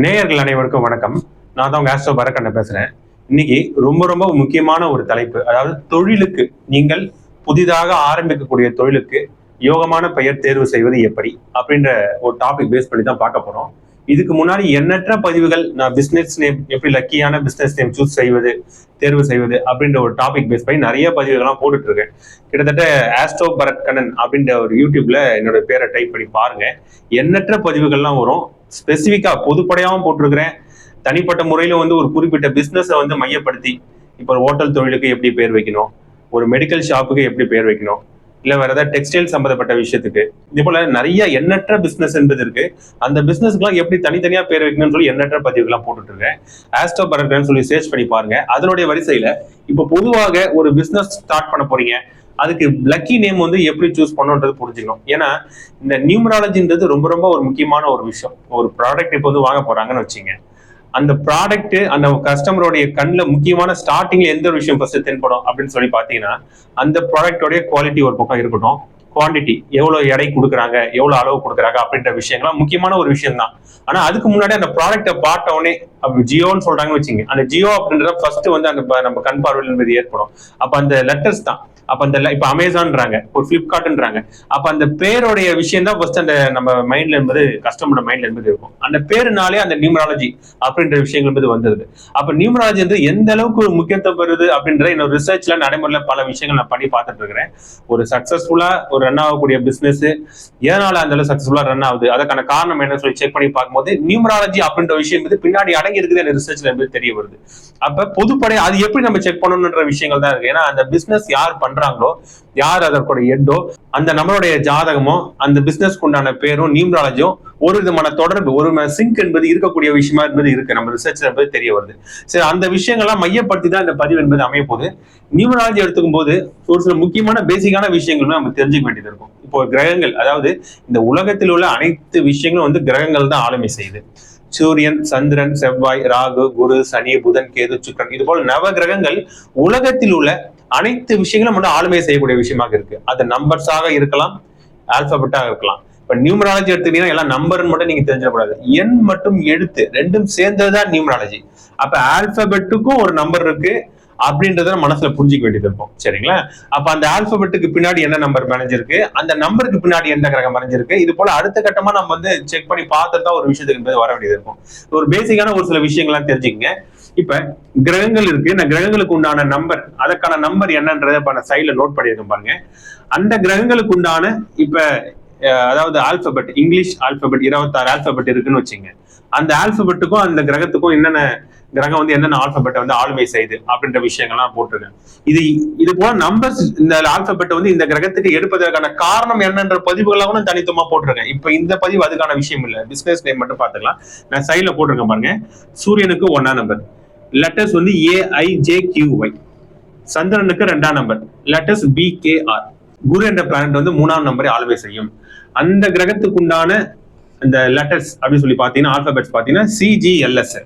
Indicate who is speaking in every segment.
Speaker 1: நேயர்கள் அனைவருக்கும் வணக்கம். நான் தான் உங்க ஆஸ்ட்ரோ பரக்கண்ண பேசுறேன். இன்னைக்கு ரொம்ப ரொம்ப முக்கியமான ஒரு தலைப்பு. அதாவது தொழிலுக்கு நீங்கள் புதிதாக ஆரம்பிக்கக்கூடிய தொழிலுக்கு யோகமான பெயர் தேர்வு செய்வது எப்படி? அப்படின்ற ஒரு டாபிக் பேஸ் பண்ணி தான் பார்க்க போறோம். இதுக்கு முன்னாடி எண்ணற்ற பதிவுகள் நான் பிசினஸ் நேம் எப்படி லக்கியான பிசினஸ் நேம் சூஸ் செய்வது தேர்வு செய்வது அப்படின்ற ஒரு டாபிக் பேஸ் பண்ணி நிறைய பதிவுகள்லாம் போட்டுட்டு இருக்கேன். கிட்டத்தட்ட ஆஸ்ட்ரோ பரத் கண்ணன் அப்படின்ற ஒரு யூடியூப்ல என்னோட பேரை டைப் பண்ணி பாருங்க. எண்ணற்ற பதிவுகள்லாம் வரும். ஸ்பெசிஃபிக்கா பொதுப்படையாகவும் போட்டிருக்கிறேன். தனிப்பட்ட முறையில வந்து ஒரு குறிப்பிட்ட பிஸ்னஸை வந்து மையப்படுத்தி இப்போ ஹோட்டல் தொழிலுக்கு எப்படி பேர் வைக்கணும்? ஒரு மெடிக்கல் ஷாப்புக்கு எப்படி பேர் வைக்கணும்? இல்லை வேற ஏதாவது டெக்ஸ்டைல் சம்மந்தப்பட்ட விஷயத்துக்கு. இதே போல நிறைய எண்ணற்ற பிஸ்னஸ் என்பது இருக்கு. அந்த பிஸ்னஸ்க்குலாம் எப்படி தனித்தனியாக பேர் வைக்கணும்னு சொல்லி எண்ணற்ற பதிவுகள்லாம் போட்டுட்டு இருக்கேன் ஆஸ்டோ பரட்னு சொல்லி சர்ச் பண்ணி பாருங்க. அதனுடைய வரிசையில இப்போ பொதுவாக ஒரு பிஸ்னஸ் ஸ்டார்ட் பண்ண போறீங்க. அதுக்கு லக்கி நேம் வந்து எப்படி சூஸ் பண்ணுன்றது புரிஞ்சுக்கணும். ஏன்னா இந்த நியூமராலஜின்றது ரொம்ப ரொம்ப ஒரு முக்கியமான ஒரு விஷயம். ஒரு ப்ராடக்ட் இப்போ வந்து வாங்க போறாங்கன்னு வச்சுங்க அந்த ப்ராடக்ட் அந்த கஸ்டமருடைய கண்ணில் முக்கியமான ஸ்டார்டிங்ல எந்த ஒரு விஷயம் ஃபர்ஸ்ட் தென்படும் அப்படின்னு சொல்லி பார்த்தீங்கன்னா அந்த ப்ராடக்டோடைய குவாலிட்டி ஒரு பக்கம் இருக்கட்டும். குவாண்டிட்டி எவ்வளவு எடை கொடுக்குறாங்க எவ்வளவு அளவு கொடுக்குறாங்க அப்படின்ற விஷயங்கள்லாம் முக்கியமான ஒரு விஷயம் தான் ஆனா அதுக்கு முன்னாடி அந்த ப்ராடக்ட்டை பார்த்தவொடனே ஜியோன்னு சொல்றாங்கன்னு வச்சுங்க அந்த ஜியோ அப்படின்றத ஃபர்ஸ்ட் வந்து அந்த நம்ம கண் பார்வையில் என்பது ஏற்படும். அப்ப அந்த லெட்டர்ஸ் தான். அப்ப அந்த le- இப்ப அமேசான்ன்றாங்க ஒரு பிளிப்கார்ட்ன்றாங்க அப்ப அந்த பேருடைய விஷயம் தான் ஃபர்ஸ்ட் அந்த நம்ம மைண்ட்ல என்பது கஸ்டமரோட மைண்ட்ல என்பது இருக்கும். அந்த பேருனாலே அந்த நியூமராலஜி அப்படின்ற விஷயங்கள் என்பது வந்துருது அப்ப நியூமராலஜி வந்து எந்த அளவுக்கு ஒரு முக்கியத்துவம் பெறுது அப்படின்ற என்னோட ரிசர்ச்ல நடைமுறையில பல விஷயங்கள் நான் பண்ணி பார்த்துட்டு இருக்கிறேன். ஒரு சக்சஸ்ஃபுல்லா ஒரு ரன் ஆகக்கூடிய பிசினஸ் ஏனால அந்த அளவு சக்சஸ்ஃபுல்லா ரன் ஆகுது? அதற்கான காரணம் என்ன சொல்லி செக் பண்ணி பார்க்கும்போது நியூமராலஜி அப்படின்ற விஷயம் வந்து பின்னாடி அடங்கி இருக்குது அந்த ரிசர்ச்ல இருந்து தெரிய வருது. அப்ப பொதுப்படை அது எப்படி நம்ம செக் பண்ணணுன்ற விஷயங்கள் தான் இருக்கு. ஏன்னா அந்த பிசினஸ் யார் பண்றாங்களோ யார் அதற்குடைய எட்டோ அந்த நம்மளுடைய ஜாதகமோ அந்த பிசினஸ்க்கு உண்டான பேரும் நியூமராலஜியும் ஒரு விதமான தொடர்பு ஒரு சிங்க் என்பது இருக்கக்கூடிய விஷயமா என்பது இருக்கு. நம்ம ரிசர்ச் என்பது தெரிய வருது. சரி அந்த விஷயங்கள்லாம் மையப்படுத்தி தான் இந்த பதிவு என்பது அமைய போகுது நியூமராலஜி எடுத்துக்கும் போது ஒரு சில முக்கியமான பேசிக்கான விஷயங்களும் நம்ம தெரிஞ்சுக்க வேண்டியது இருக்கும். இப்போ கிரகங்கள் அதாவது இந்த உலகத்தில் உள்ள அனைத்து விஷயங்களும் வந்து கிரகங்கள் தான் ஆளுமை செய்யுது. சூரியன் சந்திரன் செவ்வாய் ராகு குரு சனி புதன் கேது சுக்கரன் இது போல நவ கிரகங்கள் உலகத்தில் உள்ள அனைத்து விஷயங்களும் வந்து ஆளுமை செய்யக்கூடிய விஷயமாக இருக்கு. அது நம்பர்ஸாக இருக்கலாம் ஆல்பபெட்டாக இருக்கலாம். இப்ப நியூமராலஜி எடுத்துக்கிட்டீங்கன்னா எல்லாம் நம்பர்னு மட்டும் நீங்க தெரிஞ்சிடக்கூடாது. எண் மற்றும் எழுத்து ரெண்டும் சேர்ந்ததுதான் நியூமராலஜி அப்ப ஆல்பபெட்டுக்கும் ஒரு நம்பர் இருக்கு அப்படின்றத மனசுல புரிஞ்சிக்க வேண்டியது இருக்கும். சரிங்களா? அப்ப அந்த ஆல்பபெட்டுக்கு பின்னாடி என்ன நம்பர் மறைஞ்சிருக்கு? அந்த நம்பருக்கு பின்னாடி எந்த கிரகம் மறைஞ்சிருக்கு? இது போல அடுத்த கட்டமா நம்ம வந்து செக் பண்ணி பார்த்துட்டு தான் ஒரு விஷயத்துக்கு வர வேண்டியது இருக்கும். ஒரு பேசிக்கான ஒரு சில விஷயங்கள்லாம் தெரிஞ்சுக்கங்க. இப்ப கிரகங்கள் இருக்கு. இந்த கிரகங்களுக்கு உண்டான நம்பர் அதற்கான நம்பர் என்னன்றதை சைட்ல நோட் பண்ணியிருக்கேன் பாருங்க. அந்த கிரகங்களுக்கு உண்டான இப்ப அதாவது ஆல்பபெட் இங்கிலீஷ் ஆல்பபெட் இருபத்தாறு ஆல்பபெட் இருக்குன்னு வச்சுங்க. அந்த ஆல்பபெட்டுக்கும் அந்த கிரகத்துக்கும் என்னென்ன கிரகம் வந்து என்னென்ன ஆல்பபெட்டை வந்து ஆளுமை செய்யுது அப்படின்ற விஷயங்கள்லாம் போட்டிருக்கேன். இது இது போல நம்பர்ஸ் இந்த ஆல்பபெட்டை வந்து இந்த கிரகத்துக்கு எடுப்பதற்கான காரணம் என்னன்ற பதிவுகளாக கூட தனித்துவமா போட்டிருக்கேன். இப்ப இந்த பதிவு அதுக்கான விஷயம் இல்லை. பிசினஸ் நேம் மட்டும் பார்த்துக்கலாம். நான் சைட்ல போட்டிருக்கேன் பாருங்க. சூரியனுக்கு ஒன்னா நம்பர் லெட்டர்ஸ் வந்து A I J Q Y சந்திரனுக்கு ரெண்டாம் number letters B K R Guru என்ற பிளானட் வந்து மூணாம் நம்பரை ஆளுமை செய்யும். அந்த கிரகத்துக்கு உண்டான அந்த லெட்டர்ஸ் அப்படின்னு சொல்லி பாத்தீங்கன்னா ஆல்பபெட்ஸ் பாத்தீங்கன்னா சிஜிஎல்எஸ்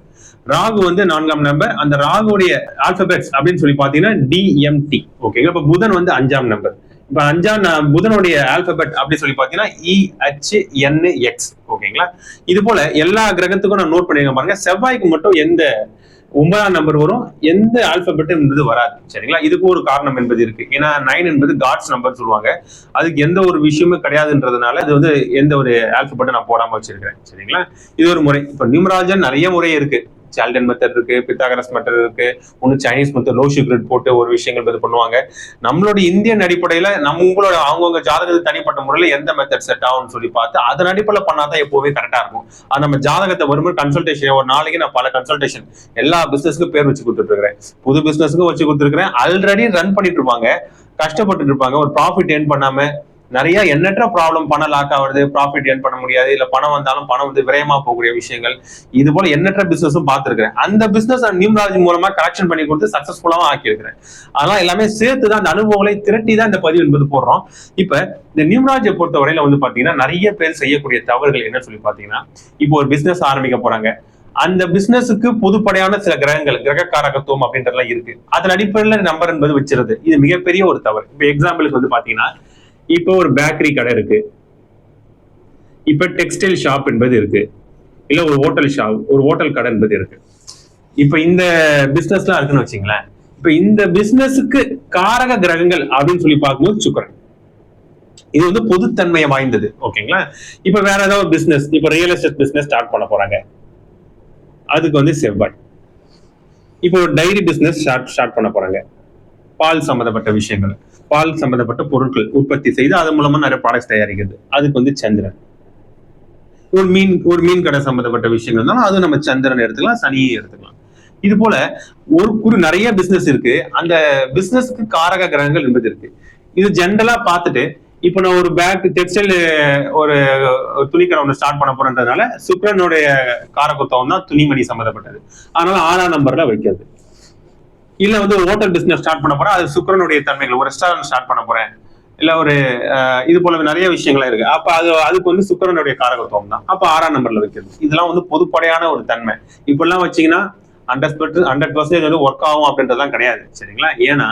Speaker 1: ராகு வந்து நான்காம் நம்பர் அந்த ராகுடைய ஆல்பபெட்ஸ் அப்படின்னு சொல்லி பாத்தீங்கன்னா டிஎம்டி ஓகேங்களா இப்ப புதன் வந்து அஞ்சாம் நம்பர் இப்ப அஞ்சாம் புதனுடைய ஆல்பபெட் அப்படின்னு சொல்லி பாத்தீங்கன்னா இஹெச்என்எக்ஸ் எக்ஸ் ஓகேங்களா இது போல எல்லா கிரகத்துக்கும் நான் நோட் பண்ணிருக்கேன் பாருங்க. செவ்வாய்க்கு மட்டும் எந்த ஒன்பதாம் நம்பர் வரும். எந்த ஆல்பபெட் என்பது வராது. சரிங்களா? இதுக்கு ஒரு காரணம் என்பது இருக்கு. ஏன்னா நைன் என்பது காட்ஸ் நம்பர் சொல்லுவாங்க. அதுக்கு எந்த ஒரு விஷயமும் கிடையாதுன்றதுனால அது வந்து எந்த ஒரு ஆல்பபெட்டும் நான் போடாம வச்சிருக்கிறேன். சரிங்களா? இது ஒரு முறை. இப்போ நிம்ராஜன் நிறைய முறை இருக்கு. சால்டன் மெத்தட் இருக்கு பித்தாகரஸ் மெத்தட் இருக்கு. ஒன்று சைனீஸ் மெத்தட் லோ சுகர் போட்டு ஒரு விஷயங்கள் இது பண்ணுவாங்க. நம்மளோட இந்தியன் அடிப்படையில நம்ம அவங்கவுங்க ஜாதகத்துக்கு தனிப்பட்ட முறையில் எந்த மெத்தட் செட் ஆகும்னு சொல்லி பார்த்து அதன் அடிப்படையில் பண்ணாதான் எப்பவுமே கரெக்டா இருக்கும். அது நம்ம ஜாதகத்தை வரும்போது கன்சல்டேஷன் ஒரு நாளைக்கு நான் பல கன்சல்டேஷன் எல்லா பிசினஸ்க்கும் பேர் வச்சு கொடுத்துட்டு இருக்கிறேன் புது பிசினஸ்க்கும் வச்சு கொடுத்துருக்கிறேன். ஆல்ரெடி ரன் பண்ணிட்டு இருப்பாங்க. கஷ்டப்பட்டு இருப்பாங்க. ஒரு ப்ராஃபிட் ஏர்ன் பண்ணாம நிறைய எண்ணற்ற ப்ராப்ளம் பணம் லாக் ஆகுறது ப்ராஃபிட் ஏர்ன் பண்ண முடியாது இல்ல பணம் வந்தாலும் பணம் வந்து விரயமா போகக்கூடிய விஷயங்கள். இது போல எண்ணற்ற பிசினஸும் பார்த்திருக்கிறேன். அந்த பிசினஸ் நியூமராலஜி மூலமா கரெக்ஷன் பண்ணி கொடுத்து சக்சஸ்ஃபுல்லாவும் ஆக்கியிருக்கிறேன். அதெல்லாம் எல்லாமே சேர்த்து தான் அந்த அனுபவங்களை திரட்டி தான் இந்த பதிவு என்பது போடுறோம். இப்ப இந்த நியூமராலஜியை பொறுத்த வரையில வந்து பாத்தீங்கன்னா நிறைய பேர் செய்யக்கூடிய தவறுகள் என்ன சொல்லி பாத்தீங்கன்னா இப்போ ஒரு பிசினஸ் ஆரம்பிக்க போறாங்க. அந்த பிசினஸுக்கு பொதுப்படையான சில கிரகங்கள் கிரகக்காரகத்துவம் அப்படின்றதுலாம் இருக்கு. அதன் அடிப்படையில் நம்பர் என்பது வச்சிருது. இது மிகப்பெரிய ஒரு தவறு. இப்போ எக்ஸாம்பிளுக்கு வந்து பாத்தீங்கன்னா இப்போ ஒரு பேக்கரி கடை இருக்கு. இப்ப டெக்ஸ்டைல் ஷாப் என்பது இருக்கு. இல்ல ஒரு ஹோட்டல் ஷாப் ஒரு ஹோட்டல் கடை என்பது இருக்கு. இப்ப இந்த பிசினஸ்லாம் இருக்குன்னு வச்சுங்களேன். இப்ப இந்த பிசினஸுக்கு காரக கிரகங்கள் அப்படின்னு சொல்லி பார்க்கும்போது சுக்கரன். இது வந்து பொதுத்தன்மையை வாய்ந்தது. ஓகேங்களா? இப்ப வேற ஏதாவது பிசினஸ் இப்ப ரியல் எஸ்டேட் பிசினஸ் ஸ்டார்ட் பண்ண போறாங்க. அதுக்கு வந்து செவ்வாய். இப்போ ஒரு டைரி பிசினஸ் ஸ்டார்ட் ஸ்டார்ட் பண்ண போறாங்க. பால் சம்பந்தப்பட்ட விஷயங்கள். பால் சம்பந்தப்பட்ட பொருட்கள் உற்பத்தி செய்து அதன் மூலமா நிறைய ப்ராடக்ட்ஸ் தயாரிக்கிறது. அதுக்கு வந்து சந்திரன். ஒரு மீன் ஒரு மீன் கடை சம்பந்தப்பட்ட விஷயங்கள் இருந்தாலும் அது நம்ம சந்திரன் எடுத்துக்கலாம் சனியை எடுத்துக்கலாம். இது போல ஒரு குறு நிறைய பிசினஸ் இருக்கு. அந்த பிசினஸ்க்கு காரக கிரகங்கள் என்பது இருக்கு. இது ஜென்ரலா பார்த்துட்டு இப்போ நான் ஒரு பேக் டெக்ஸ்டைல் ஒரு துணிக்கடை ஒன்று ஸ்டார்ட் பண்ண போறேன்றதுனால சுக்ரனுடைய காரகுத்தம் தான் துணிமணி சம்மந்தப்பட்டது அதனால ஆறாம் நம்பர்ல வைக்கிறது. இல்ல வந்து ஹோட்டல் பிசினஸ் ஸ்டார்ட் பண்ண போறேன். அது சுக்ரனுடைய தன்மைகள். ஒரு ரெஸ்டாரண்ட் ஸ்டார்ட் பண்ண போறேன். இல்ல ஒரு இது போல நிறைய விஷயங்களா இருக்கு. அப்ப அது அதுக்கு வந்து சுக்கரனுடைய காரகத்துவம் தான். அப்ப ஆறாம் நம்பர்ல வைக்கிறது. இதெல்லாம் வந்து பொதுப்படையான ஒரு தன்மை. இப்பெல்லாம் வச்சீங்கன்னா ஹண்ட்ரட் ஹண்ட்ரட் பர்சன்டேஜ் வந்து ஒர்க் ஆகும் அப்படின்றதுலாம் கிடையாது. சரிங்களா? ஏன்னா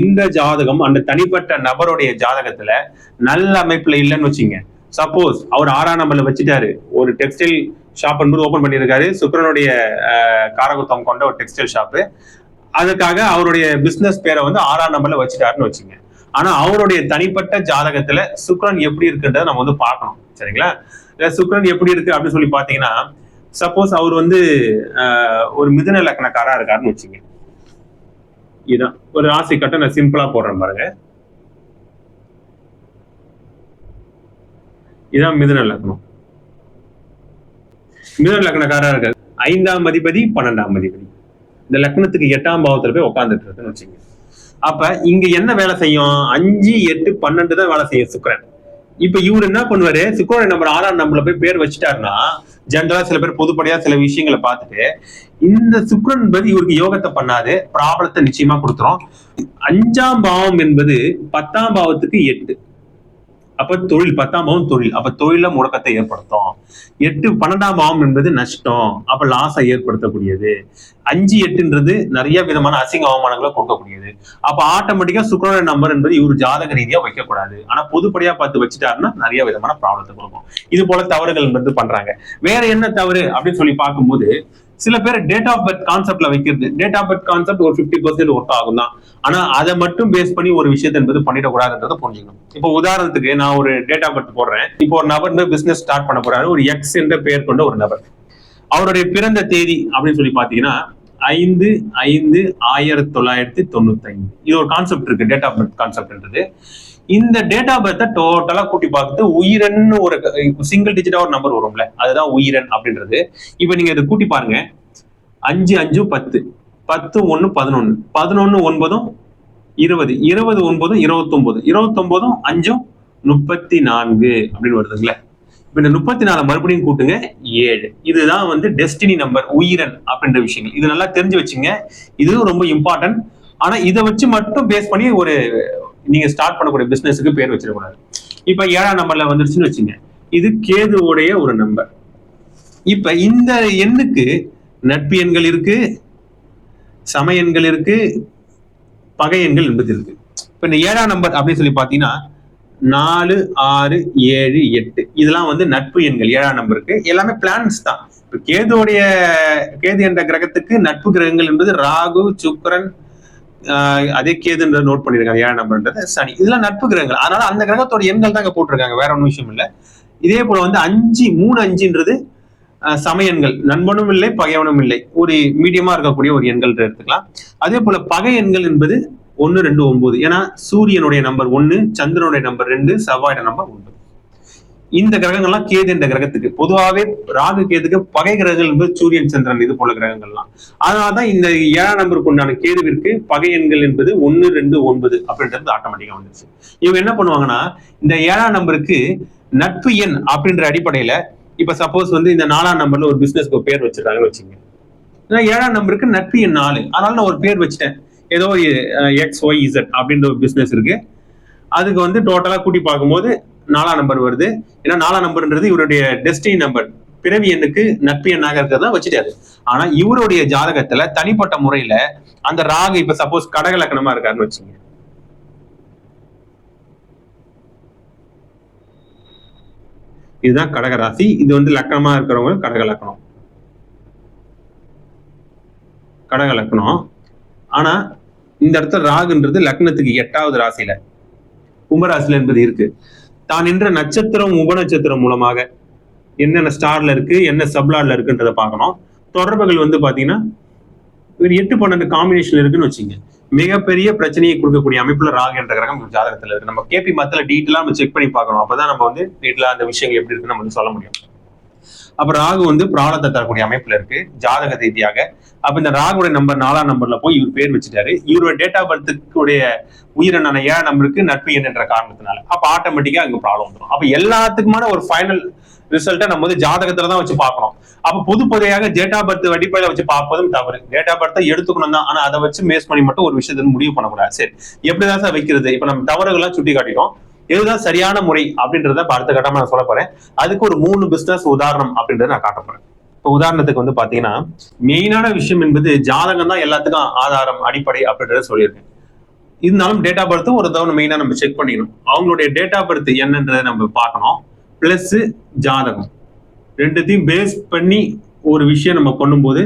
Speaker 1: இந்த ஜாதகம் அந்த தனிப்பட்ட நபருடைய ஜாதகத்துல நல்ல அமைப்புல இல்லைன்னு வச்சுங்க. சப்போஸ் அவர் ஆறாம் நம்பர்ல வச்சுட்டாரு. ஒரு டெக்ஸ்டைல் ஷாப் என்பது ஓபன் பண்ணியிருக்காரு. சுக்கரனுடைய காரகத்துவம் கொண்ட ஒரு டெக்ஸ்டைல் ஷாப்பு அதுக்காக அவருடைய பிசினஸ் பேரை வந்து ஆறாம் நம்பர்ல வச்சுட்டாருன்னு வச்சுங்க. ஆனா அவருடைய தனிப்பட்ட ஜாதகத்துல சுக்ரன் எப்படி இருக்குன்றத நம்ம வந்து பார்க்கணும். சரிங்களா? இல்ல சுக்ரன் எப்படி இருக்கு அப்படின்னு சொல்லி பாத்தீங்கன்னா சப்போஸ் அவர் வந்து ஒரு மிதுன லக்னக்காரா இருக்காருன்னு வச்சுங்க. இதுதான் ஒரு ராசி கட்ட நான் சிம்பிளா போடுறேன் பாருங்க. இதான் மிதுன லக்னம். மிதுன லக்னக்காரா இருக்காரு. ஐந்தாம் அதிபதி பன்னெண்டாம் அதிபதி. இந்த லக்னத்துக்கு எட்டாம் பாவத்துல போய் உட்காந்துட்டு இருக்குன்னு வச்சுங்க அப்ப இங்க என்ன வேலை செய்யும்? அஞ்சு எட்டு பன்னெண்டு தான் வேலை செய்யும் சுக்கரன். இப்ப இவர் என்ன பண்ணுவாரு? சுக்கரன் நம்பர் ஆறாம் நம்பர்ல போய் பேர் வச்சுட்டாருன்னா ஜென்ரலா சில பேர் பொதுப்படையா சில விஷயங்களை பார்த்துட்டு இந்த சுக்கரன் என்பது இவருக்கு யோகத்தை பண்ணாது ப்ராப்ளத்தை நிச்சயமா கொடுத்துரும். அஞ்சாம் பாவம் என்பது பத்தாம் பாவத்துக்கு எட்டு. அப்ப தொழில் பத்தாம் பாவம் தொழில். அப்ப தொழில முடக்கத்தை ஏற்படுத்தும். எட்டு பன்னெண்டாம் பாவம் என்பது நஷ்டம். அப்ப லாஸை ஏற்படுத்தக்கூடியது. அஞ்சு எட்டுன்றது நிறைய விதமான அசிங்க அவமானங்களை கொடுக்கக்கூடியது. அப்ப ஆட்டோமேட்டிக்கா சுக்கிரன நம்பர் என்பது இவர் ஜாதக ரீதியா வைக்கக்கூடாது. ஆனா பொதுப்படியா பார்த்து வச்சுட்டாருன்னா நிறைய விதமான ப்ராப்ளத்தை கொடுக்கும். இது போல தவறுகள் என்பது பண்றாங்க. வேற என்ன தவறு அப்படின்னு சொல்லி பார்க்கும்போது சில பேர் டேட் ஆஃப் பர்த் கான்செப்ட்ல வைக்கிறது. டேட் ஆஃப் பர்த் கான்செப்ட் ஒரு ஃபிஃப்டி பர்சன்ட் ஒர்க் ஆகும் தான் ஆனா அதை மட்டும் பேஸ் பண்ணி ஒரு விஷயத்தை என்பது பண்ணிடக்கூடாதுன்றத புரிஞ்சுக்கணும். இப்போ உதாரணத்துக்கு நான் ஒரு டேட் ஆஃப் பர்த் போடுறேன். இப்போ ஒரு நபர் வந்து பிசினஸ் ஸ்டார்ட் பண்ண போறாரு. ஒரு எக்ஸ் என்ற பெயர் கொண்ட ஒரு நபர். அவருடைய பிறந்த தேதி அப்படின்னு சொல்லி பாத்தீங்கன்னா ஐந்து ஐந்து ஆயிரத்தி தொள்ளாயிரத்தி தொண்ணூத்தி ஐந்து. இது ஒரு கான்செப்ட் இருக்கு டேட் ஆஃப் பர்த் கான்செப்ட்ன்றது இந்த டேட் ஆஃப் பர்த்தை டோட்டலா கூட்டி பார்த்து உயிரன் ஒரு சிங்கிள் டிஜிட்டா ஒரு நம்பர் வரும்ல அதுதான் உயிரன் அப்படின்றது. இப்போ நீங்க இதை கூட்டி பாருங்க. அஞ்சு அஞ்சு பத்து. பத்து ஒன்னு பதினொன்னு. பதினொன்னு ஒன்பதும் இருபது. இருபது ஒன்பதும் இருபத்தொன்பது இருபத்தொன்பதும் அஞ்சும் முப்பத்தி நான்கு அப்படின்னு வருதுங்களே. இப்ப இந்த முப்பத்தி நாலு மறுபடியும் கூட்டுங்க. ஏழு. இதுதான் வந்து டெஸ்டினி நம்பர் உயிரன் அப்படின்ற விஷயங்கள். இது நல்லா தெரிஞ்சு வச்சுங்க. இதுவும் ரொம்ப இம்பார்ட்டன்ட் ஆனா இதை வச்சு மட்டும் பேஸ் பண்ணி ஒரு நீங்க ஸ்டார்ட் பண்ணக்கூடிய பிசினஸுக்கு பேர் வச்சிடக்கூடாது. இப்ப ஏழாம் நம்பர்ல வந்துருச்சுன்னு வச்சுங்க. இது கேதுவுடைய ஒரு நம்பர் இப்ப இந்த எண்ணுக்கு நட்பு எண்கள் இருக்கு சம எண்கள் இருக்கு பகை எண்கள் என்பது இருக்கு. இப்ப இந்த ஏழாம் நம்பர் அப்படின்னு சொல்லி பாத்தீங்கன்னா நாலு ஆறு ஏழு எட்டு. இதெல்லாம் வந்து நட்பு எண்கள் ஏழாம் நம்பருக்கு எல்லாமே பிளான்ஸ் தான். இப்ப கேதுவுடைய கேது என்ற கிரகத்துக்கு நட்பு கிரகங்கள் என்பது ராகு சுக்கரன் அதே கேதுன்ற நோட் பண்ணிருக்காங்க ஏழாம் நம்பர்ன்றது. சனி இதெல்லாம் நட்பு கிரகங்கள். அதனால அந்த கிரகத்தோட எண்கள் தான் அங்க போட்டிருக்காங்க வேற ஒன்றும் விஷயம் இல்லை. இதே போல வந்து அஞ்சு மூணு அஞ்சுன்றது ஆஹ் நண்பனும் இல்லை பகைவனும் இல்லை. ஒரு மீடியமா இருக்கக்கூடிய ஒரு எண்கள் எடுத்துக்கலாம். அதே போல பகை எண்கள் என்பது ஒன்னு ரெண்டு ஒன்பது. ஏன்னா சூரியனுடைய நம்பர் ஒன்னு சந்திரனுடைய நம்பர் ரெண்டு செவ்வாயோட நம்பர் ஒன்பது. இந்த கிரகங்கள்லாம் கேது என்ற கிரகத்துக்கு. பொதுவாகவே ராகு கேதுக்கு பகை கிரகங்கள் என்பது சூரியன் சந்திரன் இது போல கிரகங்கள்லாம். அதனாலதான் இந்த ஏழாம் நம்பருக்கு உண்டான கேதுவிற்கு பகை எண்கள் என்பது ஒன்னு ரெண்டு ஒன்பது அப்படின்றது ஆட்டோமேட்டிக்கா வந்துருச்சு. இவங்க என்ன பண்ணுவாங்கன்னா இந்த ஏழாம் நம்பருக்கு நட்பு எண் அப்படின்ற அடிப்படையில இப்ப சப்போஸ் வந்து இந்த நாலாம் நம்பர்ல ஒரு பிசினஸ்க்கு ஒரு பேர் வச்சிருக்காங்கன்னு வச்சுங்க ஏன்னா ஏழாம் நம்பருக்கு நட்பு எண் நாலு. அதனால நான் ஒரு பேர் வச்சுட்டேன். ஏதோ எக்ஸ் ஒய் இசட் அப்படின்ற ஒரு பிசினஸ் இருக்கு. அதுக்கு வந்து டோட்டலா கூட்டி பார்க்கும்போது நாலாம் நம்பர் வருது. ஏன்னா நாலாம் நம்பர்ன்றது இவருடைய டெஸ்டினி நம்பர் பிறவி எண்ணுக்கு நட்பு எண்ணாக இருக்கிறதா வச்சுட்டாரு. ஆனா இவருடைய ஜாதகத்துல தனிப்பட்ட முறையில அந்த ராகு இப்ப சப்போஸ் கடக லக்கணமா இருக்காருன்னு வச்சுங்க இதுதான் கடக ராசி இது வந்து லக்கணமா இருக்கிறவங்க கடக லக்கணம் கடக லக்கணம் ஆனா இந்த இடத்துல ராகுன்றது லக்னத்துக்கு எட்டாவது ராசியில. கும்பராசில என்பது இருக்கு. தான் நின்ற நட்சத்திரம் உபநட்சத்திரம் மூலமாக என்னென்ன ஸ்டார்ல இருக்கு என்ன சப்லார்ல இருக்குன்றதை பார்க்கணும். தொடர்புகள் வந்து பாத்தீங்கன்னா ஒரு எட்டு பன்னெண்டு காம்பினேஷன் இருக்குன்னு வச்சுங்க. மிகப்பெரிய பிரச்சனையை கொடுக்கக்கூடிய அமைப்புல ராகு என்ற கிரகம் ஜாதகத்துல இருக்கு. நம்ம கேபி மத்தில டீட்டெயிலா நம்ம செக் பண்ணி பார்க்கணும். அப்பதான் நம்ம வந்து டீட்டெயிலா அந்த விஷயங்கள் எப்படி இருக்குன்னு நம்ம வந்து சொல்ல முடியும். அப்ப ராகு வந்து பிராணத்தை தரக்கூடிய அமைப்புல இருக்கு ஜாதக ரீதியாக. அப்ப இந்த ராகுடைய நம்பர் நாலாம் நம்பர்ல போய் இவர் பேர் வச்சுட்டாரு. இவரோட டேட் ஆஃப் பர்த்துக்குடைய உயிரினான ஏழாம் நம்பருக்கு நட்பு என்ற காரணத்தினால. அப்ப ஆட்டோமேட்டிக்கா அங்க ப்ராப்ளம் வந்துடும் அப்ப எல்லாத்துக்குமான ஒரு ஃபைனல் ரிசல்ட்டை நம்ம வந்து ஜாதகத்துல தான் வச்சு பார்க்கணும். அப்ப பொது பொதையாக டேட் ஆஃப் பர்த் அடிப்படையில வச்சு பார்ப்பதும் தவறு. டேட் ஆஃப் பர்த்தை எடுத்துக்கணும் தான். ஆனா அதை வச்சு மேஸ் பண்ணி மட்டும் ஒரு விஷயத்தை முடிவு பண்ணக்கூடாது. சரி. எப்படிதான் சார் வைக்கிறது? இப்ப நம்ம தவறுகள்லாம் சுட்டி காட்டிட்டோம் இதுதான் சரியான முறை அப்படின்றத அடுத்த கட்டமா நான் சொல்ல போறேன். அதுக்கு ஒரு மூணு பிசினஸ் உதாரணம் அப்படின்றத நான் காட்ட போறேன். இப்போ உதாரணத்துக்கு வந்து பாத்தீங்கன்னா மெயினான விஷயம் என்பது ஜாதகம் தான் எல்லாத்துக்கும் ஆதாரம் அடிப்படை அப்படின்றத சொல்லியிருக்கேன். இருந்தாலும் டேட் ஆஃப் பர்த் ஒரு தவணை மெயினாக நம்ம செக் பண்ணிக்கணும். அவங்களுடைய டேட் ஆஃப் பர்த் என்னன்றதை நம்ம பார்க்கணும். ப்ளஸ்ஸு ஜாதகம். ரெண்டுத்தையும் பேஸ் பண்ணி ஒரு விஷயம் நம்ம பண்ணும்போது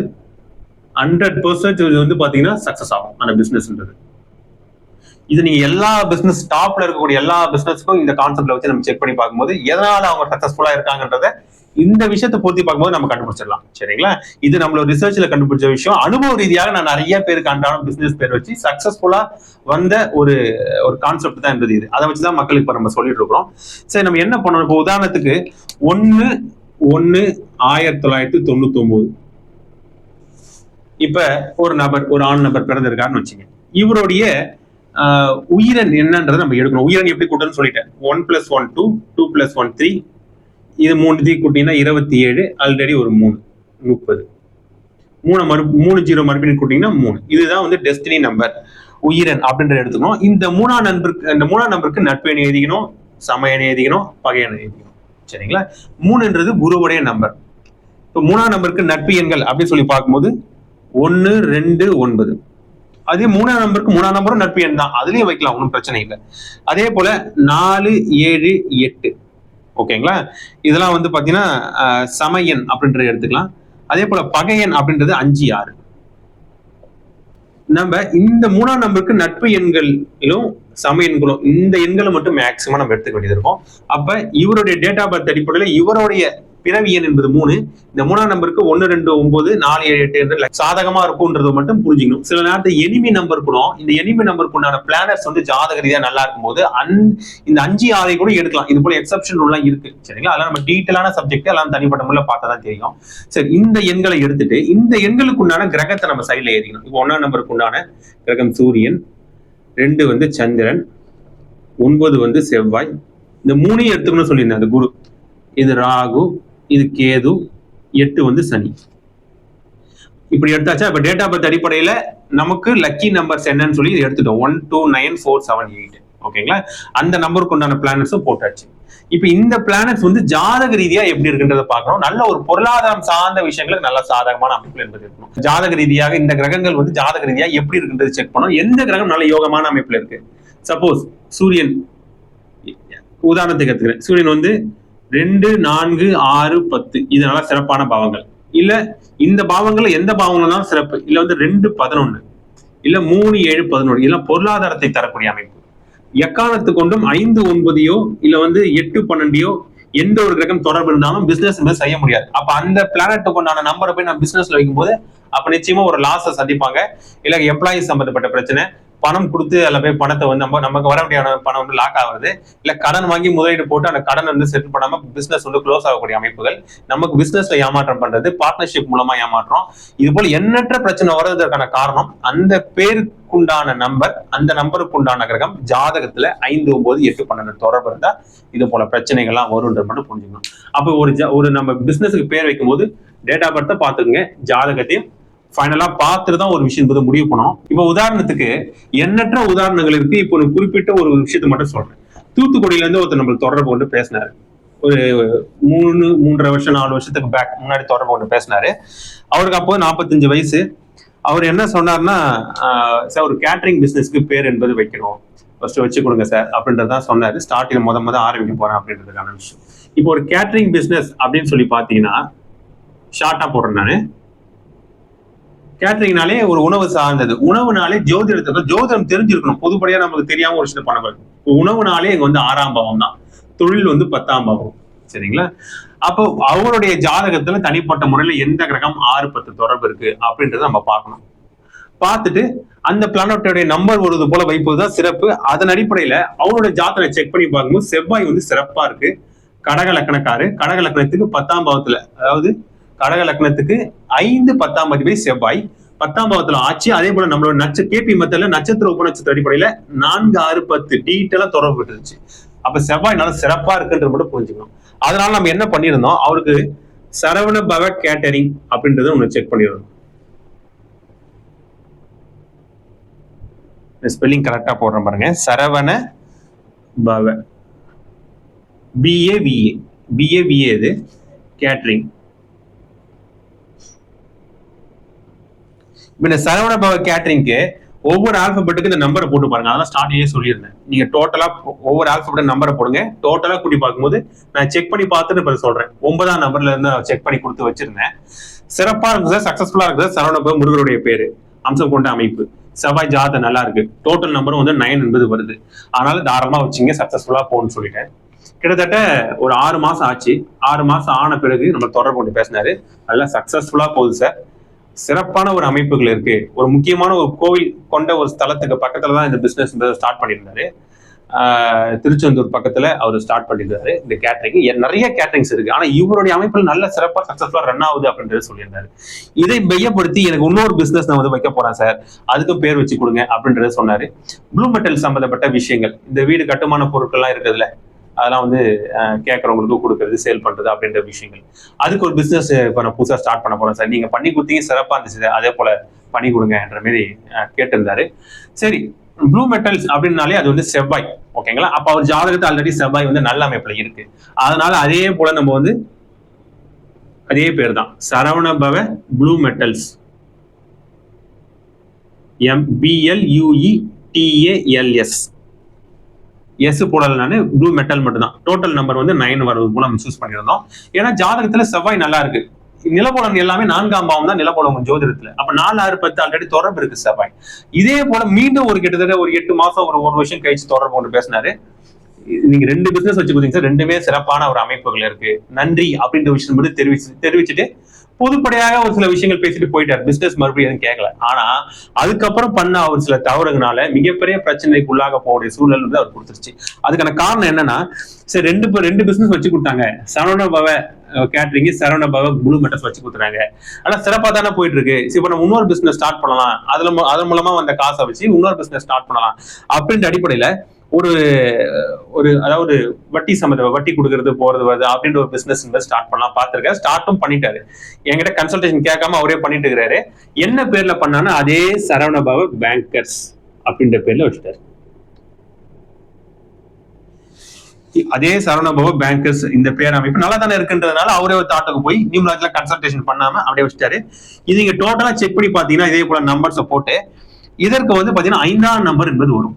Speaker 1: ஹண்ட்ரட் பர்சன்ட் வந்து பார்த்தீங்கன்னா சக்ஸஸ் ஆகும். அந்த பிஸ்னஸ்ன்றது இது நீங்க எல்லா பிசினஸ் டாப்ல இருக்கக்கூடிய எல்லா பிசினஸ்க்கும் இந்த கான்செப்ட்ல வச்சு நம்ம செக் பண்ணி பார்க்கும்போது எதனால அவங்க சக்சஸ்ஃபுல்லா இருக்காங்கன்றத இந்த விஷயத்தை பொருத்தி பார்க்கும்போது நம்ம கண்டுபிடிச்சிடலாம். சரிங்களா? இது நம்மளோட ரிசர்ச்ல கண்டுபிடிச்ச விஷயம். அனுபவ ரீதியாக நான் நிறைய பேருக்கு அன்றாடம் பிசினஸ் பேர் வச்சு சக்சஸ்ஃபுல்லா வந்த ஒரு ஒரு கான்செப்ட் தான் இருந்தது இது. அதை வச்சுதான் மக்களுக்கு இப்ப நம்ம சொல்லிட்டு இருக்கிறோம். சரி நம்ம என்ன பண்ணணும்? இப்போ உதாரணத்துக்கு ஒன்னு ஒன்னு ஆயிரத்தி தொள்ளாயிரத்தி தொண்ணூத்தி ஒன்பது இப்ப ஒரு நபர் ஒரு ஆண் நபர் பிறந்திருக்காருன்னு வச்சுங்க. இவருடைய உயிரன் என்னன்றதை நம்ம எடுக்கணும். உயிரன் எப்படி கூட்டணும்னு சொல்லிட்டேன். One plus one two two plus one three இது மூணு தீ கூட்டிங்கன்னா இருபத்தி ஏழு ஆல்ரெடி ஒரு மூணு முப்பது. மூணு மறு மூணு ஜீரோ மறுபடியும் கூட்டிங்கன்னா மூணு. இதுதான் வந்து டெஸ்டினி நம்பர் உயிரன் அப்படின்றத எடுத்துக்கணும். இந்த மூணாம் நண்பருக்கு இந்த மூணாம் நம்பருக்கு நட்பெண் எழுதிக்கணும் சமையனை எழுதிக்கணும் பகையனை எழுதிக்கணும். சரிங்களா? மூணுன்றது குருவுடைய நம்பர் இப்போ மூணாம் நம்பருக்கு நட்பு எண்கள் அப்படின்னு சொல்லி பார்க்கும்போது ஒன்று ரெண்டு ஒன்பது. அதே மூணாம் நம்பருக்கு மூணாம் நம்பரும் நட்பு எண் தான். அதுலயும் வைக்கலாம் ஒன்றும் பிரச்சனை இல்லை. அதே போல நாலு ஏழு எட்டு. ஓகேங்களா? இதெல்லாம் வந்து பாத்தீங்கன்னா அஹ், சமயன் அப்படின்றத எடுத்துக்கலாம். அதே போல பகையன் அப்படின்றது அஞ்சு ஆறு. நம்ம இந்த மூணாம் நம்பருக்கு நட்பு எண்களிலும் சம எண்களும் இந்த எண்களை மட்டும் மேக்சிமம் நம்ம எடுத்துக்க வேண்டியது இருக்கும். அப்ப இவருடைய டேட் ஆஃப் பர்த் அடிப்படையில் இவருடைய பிறவி எண் என்பது மூணு. இந்த மூணாம் நம்பருக்கு ஒன்னு ரெண்டு ஒன்பது நாலு ஏழு எட்டு என்று சாதகமா இருக்கும்ன்றது மட்டும் புரிஞ்சுக்கணும். சில நேரத்தில் எனிமி நம்பர் கூட இந்த எனிமி நம்பருக்கு உண்டான பிளானர்ஸ் வந்து ஜாதக ரீதியா நல்லா இருக்கும்போது அந் இந்த அஞ்சு ஆறை கூட எடுக்கலாம். இது போல எக்ஸப்ஷன் எல்லாம் இருக்கு. சரிங்களா? அதெல்லாம் நம்ம டீட்டெயிலான சப்ஜெக்ட் எல்லாம் தனிப்பட்ட முறையில் பார்த்தா தான் தெரியும். சரி இந்த எண்களை எடுத்துட்டு இந்த எண்களுக்கு உண்டான கிரகத்தை நம்ம சைடில் ஏறிக்கணும். இப்போ ஒன்னாம் நம்பருக்கு உண்டான கிரகம் சூரியன் ரெண்டு வந்து சந்திரன் ஒன்பது வந்து செவ்வாய். இந்த மூணையும் எடுத்துக்கணும்னு சொல்லியிருந்தேன் அந்த குரு. இது ராகு இது கேது எட்டு வந்து சனி. இப்படி எடுத்தாச்சா? இப்போ டேட் ஆஃப் பர்த் அடிப்படையில் நமக்கு லக்கி நம்பர்ஸ் என்னன்னு சொல்லி இதை எடுத்துட்டோம். One two nine four seven eight ஓகேங்களா அந்த நம்பருக்கு உண்டான பிளானட்ஸும் போட்டாச்சு. இப்போ இந்த பிளானட்ஸ் வந்து ஜாதக ரீதியா எப்படி இருக்குன்றத பார்க்கணும். நல்ல ஒரு பொருளாதாரம் சார்ந்த விஷயங்களுக்கு நல்ல சாதகமான அமைப்புல என்பது இருக்கணும். ஜாதக ரீதியாக இந்த கிரகங்கள் வந்து ஜாதக ரீதியா எப்படி இருக்குன்றது செக் பண்ணணும். எந்த கிரகம் நல்ல யோகமான அமைப்புல இருக்கு? சப்போஸ் சூரியன் உதாரணத்துக்கு எடுத்துக்கிறேன். சூரியன் வந்து ரெண்டு நான்கு ஆறு பத்து. இதனால சிறப்பான பாவங்கள். இல்ல இந்த பாவங்கள்ல எந்த பாவங்கள் தான் சிறப்பு. இல்ல வந்து ரெண்டு பதினொன்னு. இல்ல மூணு ஏழு பதினொன்று இதெல்லாம் பொருளாதாரத்தை தரக்கூடிய அமைப்பு. எக்காலத்து கொண்டும் ஐந்து ஒன்பதையோ இல்ல வந்து எட்டு பன்னெண்டையோ எந்த ஒரு கிரகம் தொடர்பு இருந்தாலும் பிசினஸ் செய்ய முடியாது. அப்ப அந்த பிளானட்டுக்கு உண்டான நம்பரை போய் நான் பிசினஸ்ல வைக்கும்போது அப்ப நிச்சயமா ஒரு லாஸை சந்திப்பாங்க. இல்ல எம்ப்ளாயிஸ் சம்பந்தப்பட்ட பிரச்சனை. பணம் கொடுத்து அதில் போய் பணத்தை வந்து நம்ம நமக்கு வர முடியாத பணம் வந்து லாக் ஆகுறது இல்லை கடன் வாங்கி முதலீடு போட்டு அந்த கடன் வந்து செட்டில் பண்ணாமல் பிஸ்னஸ் வந்து க்ளோஸ் ஆகக்கூடிய அமைப்புகள் நமக்கு பிசினஸ்ல ஏமாற்றம் பண்றது பார்ட்னர்ஷிப் மூலமா ஏமாற்றம். இது போல எண்ணற்ற பிரச்சனை வர்றதுக்கான காரணம் அந்த பேருக்குண்டான நம்பர் அந்த நம்பருக்கு உண்டான கிரகம் ஜாதகத்துல ஐந்து ஒன்பது எட்டு பன்னெண்டு தொடர்பு இருந்தா இது போல பிரச்சனைகள்லாம் வரும்ன்ற மட்டும் புரிஞ்சுக்கணும். அப்போ ஒரு ஒரு நம்ம பிசினஸுக்கு பேர் வைக்கும்போது டேட் ஆஃப் பர்த்தை பார்த்துக்குங்க ஜாதகத்தையும் ஃபைனலா பார்த்துட்டு தான் ஒரு விஷயம் என்பதை முடிவு பண்ணோம். இப்போ உதாரணத்துக்கு எண்ணற்ற உதாரணங்கள் இருக்கு. இப்போ ஒரு குறிப்பிட்ட ஒரு விஷயத்தை மட்டும் சொல்றேன். தூத்துக்குடியில இருந்து ஒருத்தர் நம்மளுக்கு தொடர்பு கொண்டு பேசினாரு. ஒரு மூணு மூன்றரை வருஷம் நாலு வருஷத்துக்கு பேக் முன்னாடி தொடர்பு கொண்டு பேசினாரு. அவருக்கு அப்போ நாற்பத்தஞ்சு வயசு. அவர் என்ன சொன்னார்னா சார் ஒரு கேட்டரிங் பிஸ்னஸ்க்கு பேர் என்பது வைக்கணும். ஃபர்ஸ்ட் வச்சு கொடுங்க சார் அப்படின்றதான் சொன்னாரு. ஸ்டார்டிங் முத முத ஆரம்பிக்க போறேன் அப்படின்றதுக்கான விஷயம். இப்போ ஒரு கேட்டரிங் பிஸ்னஸ் அப்படின்னு சொல்லி பார்த்தீங்கன்னா ஷார்ட்டாக போடுறேன் நான். கேட்டரிங்னாலே ஒரு உணவு சார்ந்தது. உணவுனாலே ஜோதிடத்துக்கு ஜோதிடம் தெரிஞ்சிருக்கணும். பொதுப்படியா நமக்கு தெரியாம ஒரு விஷயத்தை பண்ண உணவுனாலே இங்க வந்து ஆறாம் பாவம் தான். தொழில் வந்து பத்தாம் பாவம். சரிங்களா? அப்போ அவருடைய ஜாதகத்துல தனிப்பட்ட முறையில எந்த கிரகம் ஆறு பத்து தொடர்பு இருக்கு அப்படின்றத நம்ம பார்க்கணும். பார்த்துட்டு அந்த பிளானட்டோடைய நம்பர் வருவது போல வைப்பது தான் சிறப்பு. அதன் அடிப்படையில அவரோட ஜாதகத்தை செக் பண்ணி பார்க்கும்போது செவ்வாய் வந்து சிறப்பா இருக்கு. கடக லக்கணக்காரு கடக லக்கணத்துக்கு பத்தாம் பாவத்துல அதாவது கடக லக்னத்துக்கு ஐந்து பத்தாம் அதிபதி செவ்வாய். பத்தாம் பாவத்துல ஆச்சு அதே போல நம்மளோட நட்ச கேபி மத்தியில நட்சத்திர உபநட்சத்திர அடிப்படையில நான்கு ஆறு பத்து டீட்டெயிலா தொடர்பு விட்டுருச்சு அப்ப செவ்வாய் நல்லா சிறப்பா இருக்குன்றது மட்டும் புரிஞ்சுக்கணும். அதனால நம்ம என்ன பண்ணியிருந்தோம்? அவருக்கு சரவண பவ கேட்டரிங் அப்படின்றத ஒண்ணு செக் பண்ணிருந்தோம் ஸ்பெல்லிங் கரெக்டா போடுறேன் பாருங்க. Saravana Bhava. B A V A B A V A இது. கேட்டரிங் இந்த சரவண பவ கேட்டரிங்க்கு ஒவ்வொரு ஆல்பபெட்டுக்கு இந்த நம்பரை போட்டு பாருங்க. அதெல்லாம் ஸ்டார்டிங்கே சொல்லியிருந்தேன். நீங்க டோட்டலா ஒவ்வொரு ஆல்பபெட் நம்பரை போடுங்க. டோட்டலா கூட்டி பார்க்கும்போது நான் செக் பண்ணி பார்த்துட்டு இப்போ சொல்றேன். ஒன்பதாம் நம்பர்ல இருந்து செக் பண்ணி கொடுத்து வச்சிருந்தேன். சிறப்பா இருக்கு சார் சக்சஸ்ஃபுல்லா இருக்கு சார் சரவண பவ முருகருடைய பேரு. அம்சம் கொண்ட அமைப்பு. செவ்வாய் ஜாத நல்லா இருக்கு. டோட்டல் நம்பரும் வந்து நைன் என்பது வருது. அதனால தாராளமா வச்சுங்க சக்சஸ்ஃபுல்லா போகணும்னு சொல்லிட்டேன். கிட்டத்தட்ட ஒரு ஆறு மாசம் ஆச்சு. ஆறு மாசம் ஆன பிறகு நம்ம தொடர்பு கொண்டு பேசினாரு. நல்லா சக்சஸ்ஃபுல்லா போகுது சார். சிறப்பான ஒரு அமைப்புகள் இருக்கு. ஒரு முக்கியமான ஒரு கோவில் கொண்ட ஒரு ஸ்தலத்துக்கு பக்கத்துல தான் இந்த பிசினஸ் ஸ்டார்ட் பண்ணியிருந்தாரு. திருச்செந்தூர் பக்கத்துல அவர் ஸ்டார்ட் பண்ணியிருந்தாரு. இந்த கேட்டரிங் நிறைய கேட்டரிங்ஸ் இருக்கு. ஆனா இவருடைய அமைப்பில் நல்ல சிறப்பா சக்சஸ்ஃபுல்லா ரன் ஆகுது அப்படின்றது சொல்லியிருந்தாரு. இதை மையப்படுத்தி எனக்கு இன்னொரு பிசினஸ் நான் வந்து வைக்க போறேன் சார் அதுக்கும் பேர் வச்சு கொடுங்க அப்படின்றத சொன்னாரு. ப்ளூ மெட்டல் சம்பந்தப்பட்ட விஷயங்கள். இந்த வீடு கட்டுமான பொருட்கள்லாம் இருக்குதுல்ல அதெல்லாம் வந்து கேட்குறவங்களுக்கு கொடுக்குறது கொடுக்கறது சேல் பண்ணுறது அப்படின்ற விஷயங்கள். அதுக்கு ஒரு பிஸ்னஸ் இப்போ நான் புதுசாக ஸ்டார்ட் பண்ண போகிறேன் சார். நீங்கள் பண்ணி கொடுத்தீங்க சிறப்பாக இருந்துச்சு. அதே போல் பண்ணி கொடுங்கன்ற மாரி கேட்டிருந்தாரு. சரி ப்ளூ மெட்டல்ஸ் அப்படின்னாலே அது வந்து செவ்வாய் ஓகேங்களா அப்போ அவர் ஜாதகத்தை ஆல்ரெடி செவ்வாய் வந்து நல்ல அமைப்பில் இருக்கு. அதனால அதே போல நம்ம வந்து அதே பேர் தான் Saravana Bhava blue metals M B L U E T A L S S போடல நானு ப்ளூ மெட்டல் மட்டும்தான். டோட்டல் நம்பர் வந்து நைன் வரது போல நம்ம சூஸ் பண்ணியிருந்தோம். ஏன்னா ஜாதகத்துல செவ்வாய் நல்லா இருக்கு. நிலபோலம் எல்லாமே நான்காம் பாவம் தான் நிலபோலம் ஜோதிடத்துல. அப்ப நாலு ஆறு பத்து ஆல்ரெடி தொடர்பு இருக்கு செவ்வாய். இதே போல மீண்டும் ஒரு கிட்டத்தட்ட ஒரு எட்டு மாசம் ஒரு ஒரு வருஷம் கழிச்சு தொடர்பு ஒன்று பேசினாரு. நீங்க ரெண்டு பிசினஸ் வச்சு கொடுத்தீங்க சார் ரெண்டுமே சிறப்பான ஒரு அமைப்புகள் இருக்கு. நன்றி அப்படின்ற விஷயம் மட்டும் தெரிவிச்சு தெரிவிச்சுட்டு பொதுப்படையாக ஒரு சில விஷயங்கள் பேசிட்டு போயிட்டார். பிசினஸ் மறுபடியும் எதுவும் கேட்கல ஆனா அதுக்கப்புறம் பண்ண அவர் சில தவறுகளால மிகப்பெரிய பிரச்சனைக்கு உள்ளாக போகக்கூடிய சூழல் வந்து அவர் கொடுத்துருச்சு. அதுக்கான காரணம் என்னன்னா சரி ரெண்டு ரெண்டு பிசினஸ் வச்சு கொடுத்தாங்க. சரவண பவ catering Saravana Bhava blue matters வச்சு கொடுத்துறாங்க ஆனா சிறப்பா தானே போயிட்டு இருக்கு சரி, இப்ப நம்ம இன்னொரு பிசினஸ் ஸ்டார்ட் பண்ணலாம். அதுல மூ- அதன் மூலமா வந்த காசை வச்சு இன்னொரு பிசினஸ் ஸ்டார்ட் பண்ணலாம். அப்படின்ற அடிப்படையில ஒரு ஒரு அதாவது வட்டி சம்மந்த வட்டி கொடுக்கறது போறது வருது அப்படின்ற ஒரு பிசினஸ் ஸ்டார்ட் பண்ணலாம் பார்த்திருக்கேன். ஸ்டார்ட்டும் பண்ணிட்டாரு. என்கிட்ட கன்சல்டேஷன் கேட்காம அவரே பண்ணிட்டு இருக்கிறாரு. என்ன பேர்ல பண்ணானா அதே சரவணபாபு பேங்கர்ஸ் அப்படின்ற பேர்ல வச்சுட்டாரு. அதே சரவணபவ பேங்கர்ஸ் இந்த பேர் அமைப்பு நல்லா தானே இருக்குன்றதுனால அவரே ஒரு தாட்டுக்கு போய் நியூமராஜ்ல கன்சல்டேஷன் பண்ணாம அப்படியே வச்சுட்டாரு. இது நீங்க டோட்டலா செக் பண்ணி பாத்தீங்கன்னா இதே போல நம்பர்ஸை போட்டு இதற்கு வந்து பாத்தீங்கன்னா ஐந்தாம் நம்பர் என்பது வரும்.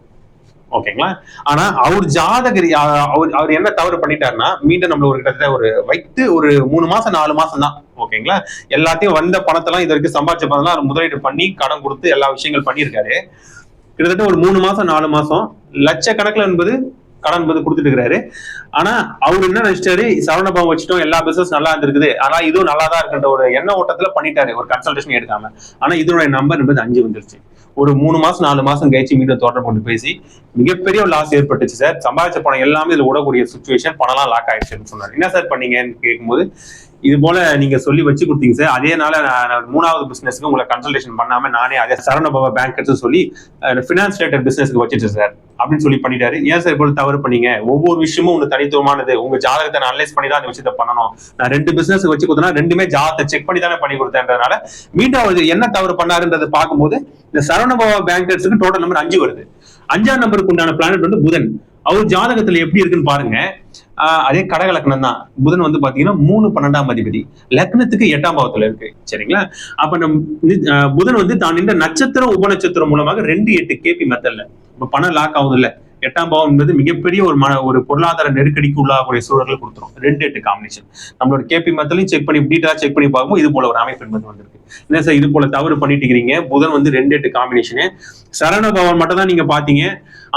Speaker 1: ஓகேங்களா? ஆனா அவர் ஜாதகரி அவர் அவர் என்ன தவறு பண்ணிட்டாருன்னா மீண்டும் நம்மள ஒரு கிட்டத்தட்ட ஒரு வைத்து ஒரு மூணு மாசம் நாலு மாசம் தான். ஓகேங்களா? எல்லாத்தையும் வந்த பணத்தெல்லாம் இது வரைக்கும் சம்பாதிச்ச பணத்தெல்லாம் அவர் முதலீடு பண்ணி கடன் கொடுத்து எல்லா விஷயங்கள் பண்ணியிருக்காரு. கிட்டத்தட்ட ஒரு மூணு மாசம் நாலு மாசம் லட்சக்கணக்கில் என்பது கடன் என்பது கொடுத்துட்டு இருக்கிறாரு. ஆனா அவர் என்ன நினைச்சிட்டாரு? சரவணபாவம் வச்சுட்டோம் எல்லா பிசினஸ் நல்லா இருந்திருக்குது. ஆனா இதுவும் நல்லா தான் இருக்குன்ற ஒரு எண்ண ஓட்டத்துல பண்ணிட்டாரு. ஒரு கன்சல்டேஷன் எடுக்காம. ஆனா இதனுடைய நம்பர் என்பது அஞ்சு வந்துருச்சு. ஒரு மூணு மாசம் நாலு மாசம் கழிச்சு மீண்டும் தொடர்பு கொண்டு பேசி மிகப்பெரிய ஒரு லாஸ் ஏற்பட்டுச்சு சார். சம்பாதிச்ச பணம் எல்லாமே இதுல விடக்கூடிய சுச்சுவேஷன் பணம்லாம் லாக் ஆயிடுச்சுன்னு சொன்னார். என்ன சார் பண்ணீங்கன்னு கேட்கும்போது இது போல நீங்க சொல்லி வச்சு கொடுத்தீங்க சார். அதே நாள நான் மூணாவது பிசினஸ்க்கு உங்களை கன்சல்டேஷன் பண்ணாம நானே அதே சரணபவ பேங்க் சொல்லி ஃபினான்ஸ் ரிலேட்டட் பிசினஸ்க்கு வச்சுட்டேன் சார். அப்படின்னு சொல்லி பண்ணிட்டாரு. ஏன் சார் இப்போ தவறு பண்ணீங்க? ஒவ்வொரு விஷயமும் உங்க தனித்துவமானது. உங்க ஜாதகத்தை நான் அனலைஸ் பண்ணி தான் அந்த விஷயத்த பண்ணணும். நான் ரெண்டு பிசினஸ் வச்சு கொடுத்தனா ரெண்டுமே ஜாதகத்தை செக் பண்ணி தானே பண்ணி கொடுத்தேன்றதுனால மீண்டும் அவர் என்ன தவறு பண்ணாருன்றதை பார்க்கும்போது இந்த சரவணபவ பேங்கர்ஸுக்கு டோட்டல் நம்பர் அஞ்சு வருது. அஞ்சாம் நம்பருக்கு உண்டான பிளானட் வந்து புதன். அவர் ஜாதகத்துல எப்படி இருக்குன்னு பாருங்க. அதே கடக லக்னம் தான். புதன் வந்து பாத்தீங்கன்னா மூணு பன்னெண்டாம் அதிபதி. லக்னத்துக்கு எட்டாம் பாவத்துல இருக்கு. சரிங்களா? அப்ப நம் புதன் வந்து தான் இந்த நட்சத்திரம் உபநட்சத்திரம் மூலமாக ரெண்டு எட்டு கேபி மெத்தட்ல இப்ப பணம் லாக் ஆகுது இல்லை எட்டாம் பாவம் என்பது மிகப்பெரிய ஒரு மன ஒரு பொருளாதார நெருக்கடிக்கு உள்ளாகக்கூடிய சூழல்கள் கொடுத்துரும். ரெண்டு எட்டு காம்பினேஷன் நம்மளோட கேபி மத்திலையும் செக் பண்ணி டீட்டா செக் பண்ணி பார்க்கும்போது இது போல ஒரு அமைப்பு என்பது வந்திருக்கு. என்ன சார் இது போல தவறு பண்ணிட்டு இருக்கிறீங்க? புதன் வந்து ரெண்டு எட்டு காம்பினேஷனு சரண பவன் மட்டும் தான் நீங்க பாத்தீங்க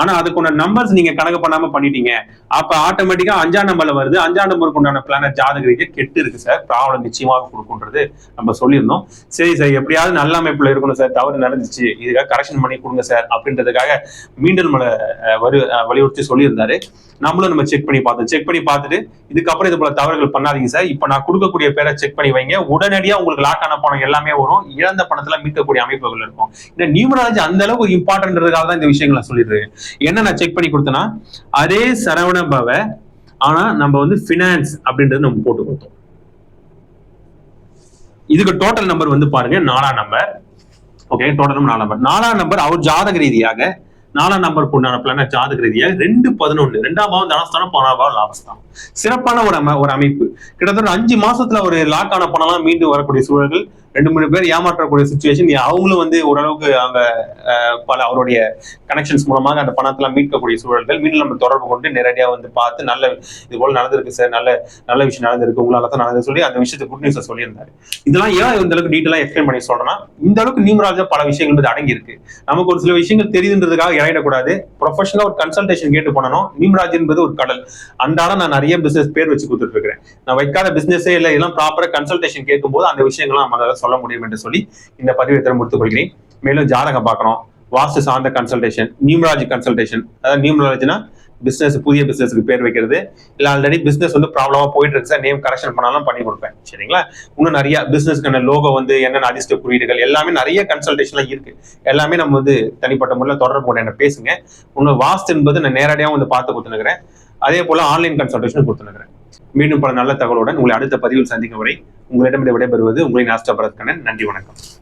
Speaker 1: ஆனா அதுக்குள்ள நம்பர்ஸ் நீங்க கணக்கு பண்ணாம பண்ணிட்டீங்க. அப்ப ஆட்டோமேட்டிக்கா அஞ்சாம் நம்பர்ல வருது. அஞ்சாம் நம்பருக்கு உண்டான பிளான ஜாதக கெட்டு இருக்கு சார் ப்ராப்ளம் நிச்சயமாக கொடுக்குன்றது நம்ம சொல்லியிருந்தோம். சரி சார் எப்படியாவது நல்ல அமைப்புல இருக்கணும் சார் தவறு நடந்துச்சு. இதுக்காக கரெக்ஷன் பண்ணி கொடுங்க சார் அப்படின்றதுக்காக மீண்டும் நம்மளை வரு வலியுறுத்தி சொல்லியிருந்தாரு. நம்மளும் நம்ம செக் பண்ணி பார்த்தோம். செக் பண்ணி பார்த்துட்டு இதுக்கப்புறம் இது போல தவறுகள் பண்ணாதீங்க சார் இப்போ நான் கொடுக்கக்கூடிய பேரை செக் பண்ணி வைங்க. உடனடியா உங்களுக்கு லாக் ஆன பணம் எல்லாமே வரும். இழந்த பணத்துல மீட்கக்கூடிய அமைப்புகள் இருக்கும். இந்த நியூமராலஜி அந்த அளவுக்கு இம்பார்ட்டன்ட்றதுக்காக தான் இந்த விஷயங்களை சொல்லிடுறேன் என்ன நான் செக் பண்ணி கொடுத்தேன்னா அதே சரவண பவ ஆனா நம்ம வந்து ஃபினான்ஸ் அப்படின்றது நம்ம போட்டு கொடுத்தோம். இதுக்கு டோட்டல் நம்பர் வந்து பாருங்க நாலாம் நம்பர் ஓகே டோட்டல் நாலாம் நம்பர் நாலாம் நம்பர் அவர் ஜாதக ரீதியாக நாலாம் நம்பருக்கு உண்டான பிளானட் ஜாதக ரீதியாக ரெண்டு பதினொன்று ரெண்டாம் பாவம் தனஸ்தானம் போன பாவம் லாபஸ்தானம். சிறப்பான ஒரு ஒரு அமைப்பு. கிட்டத்தட்ட அஞ்சு மாசத்துல ஒரு லாக்கான பணம்லாம் மீண்டும் வரக்கூடிய சூழல்கள் ரெண்டு மூணு பேர் ஏமாற்றக்கூடிய சுச்சுவேஷன் அவங்களும் வந்து ஓரளவுக்கு அவங்க பல அவருடைய கனெக்ஷன்ஸ் மூலமாக அந்த பணத்தெல்லாம் மீட்கக்கூடிய சூழல்கள் மீண்டும் நம்ம தொடர்பு கொண்டு நேரடியாக வந்து பார்த்து நல்ல இது போல நடந்திருக்கு சார் நல்ல நல்ல விஷயம் நடந்திருக்கு உங்களால தான் நடந்து சொல்லி அந்த விஷயத்தை குட் நியூஸை சொல்லியிருந்தாரு. இதெல்லாம் ஏன் இந்த அளவுக்கு டீட்டெயிலாக எக்ஸ்பிளைன் பண்ணி சொல்றேன்னா இந்த அளவுக்கு நியூமராஜா பல விஷயங்கள் வந்து அடங்கி இருக்கு நமக்கு ஒரு சில விஷயங்கள் தெரியுதுன்றதுக்காக இறங்கிடக்கூடாது. ப்ரொஃபஷனலாக ஒரு கன்சல்டேஷன் கேட்டு பண்ணணும். நியூமராஜ் என்பது ஒரு கடல். அன்றாட நான் நிறைய பிசினஸ் பேர் வச்சு கொடுத்துட்டு இருக்கிறேன். நான் வைக்காத பிசினஸே இல்லை இதெல்லாம் ப்ராப்பராக கன்சல்டேஷன் கேட்கும்போது அந்த விஷயங்கள்லாம் நம்மளால சொல்ல முடியும் என்று சொல்லி இந்த பதிவை திறன் முடித்துக் கொள்கிறேன். மேலும் ஜாதகம் பார்க்கணும். வாஸ்து சார்ந்த கன்சல்டேஷன் நியூமராலஜி கன்சல்டேஷன் அதாவது நியூமராலஜினா பிசினஸ் புதிய பிசினஸ்க்கு பேர் வைக்கிறது. இல்ல ஆல்ரெடி பிசினஸ் வந்து ப்ராப்ளமா போயிட்டு இருக்கு சார் நேம் கரெக்ஷன் பண்ணாலும் பண்ணி கொடுப்பேன். சரிங்களா? இன்னும் நிறைய பிசினஸ்க்கான லோகோ வந்து என்னென்ன அதிர்ஷ்ட குறியீடுகள் எல்லாமே நிறைய கன்சல்டேஷன்லாம் இருக்கு. எல்லாமே நம்ம வந்து தனிப்பட்ட முறையில் தொடர்பு கொண்டு என்ன பேசுங்க. இன்னும் வாஸ்து என்பது நான் நேரடியாக வந்து பார்த்து கொடுத்துனுக்குறேன் அதே போல ஆன்லைன் கன்சல்டேஷன் கொடுத்துனுக்குறேன் மீண்டும் பல நல்ல தகவலுடன் உங்களை அடுத்த பதிவில் சந்திக்கும் வரை உங்களிடம் விடைபெறுவது உங்களின் ஆஸ்டபரத் கண்ணன் நன்றி வணக்கம்.